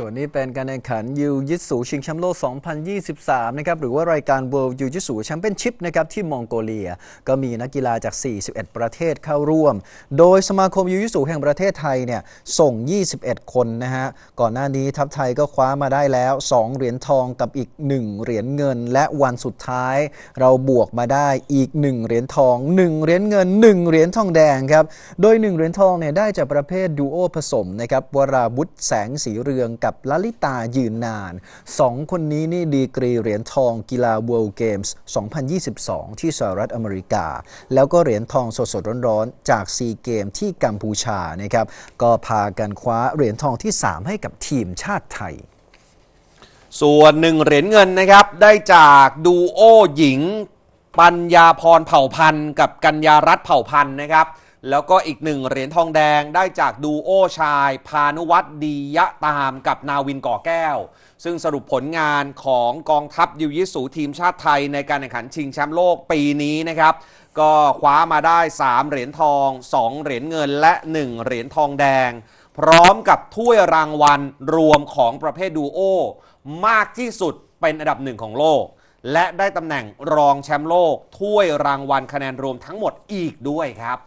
ส่วนนี้เป็นการแข่งขันยูยิสูชิงแชมป์โลก 2023 นะครับ หรือว่ารายการ World Jiu Jitsu Championship นะครับที่มองโกเลีย ก็มีนักกีฬาจาก 41 ประเทศเข้าร่วม โดยสมาคมยูยิสูแห่งประเทศไทยเนี่ยส่ง 21 คนนะฮะ ก่อนหน้านี้ทัพไทยก็คว้ามาได้แล้ว 2 เหรียญทองกับอีก 1 เหรียญเงิน และวันสุดท้าย เราบวกมาได้อีก 1 เหรียญทอง 1 เหรียญเงิน 1 เหรียญทองแดงครับ โดย 1 เหรียญทองเนี่ยได้จากประเภทดูโอผสมนะครับวราวุธแสงสีเรืองกับกับลลิตายืนนาน 2 คนนี้นี่ดีกรีเหรียญทองกีฬา World Games 2022 ที่สหรัฐอเมริกา แล้วก็เหรียญทองสดๆร้อนๆ จากซีเกมที่กัมพูชานะครับก็พากันคว้าเหรียญทองที่ 3 ให้กับทีมชาติไทยส่วนหนึ่งเหรียญเงินนะครับ ได้จากดูโอหญิง ปัญญาพรเผ่าพันธ์กับกัญญารัตน์เผ่าพันธ์นะครับ แล้วก็อีกหนึ่งเหรียญทองแดงได้จากดูโอชาย พานุวัตรดียะตามกับนาวินก่อแก้ว ซึ่งสรุปผลงานของกองทัพยูยิสูทีมชาติไทยในการแข่งขันชิงแชมป์โลกปีนี้นะครับ ก็คว้ามาได้ 3 เหรียญทอง 2 เหรียญเงินและ 1 เหรียญทองแดง พร้อมกับถ้วยรางวัลรวมของประเภทดูโอมากที่สุดเป็นอันดับหนึ่งของโลก และได้ตำแหน่งรองแชมป์โลก ถ้วยรางวัลคะแนนรวมทั้งหมดอีกด้วยครับ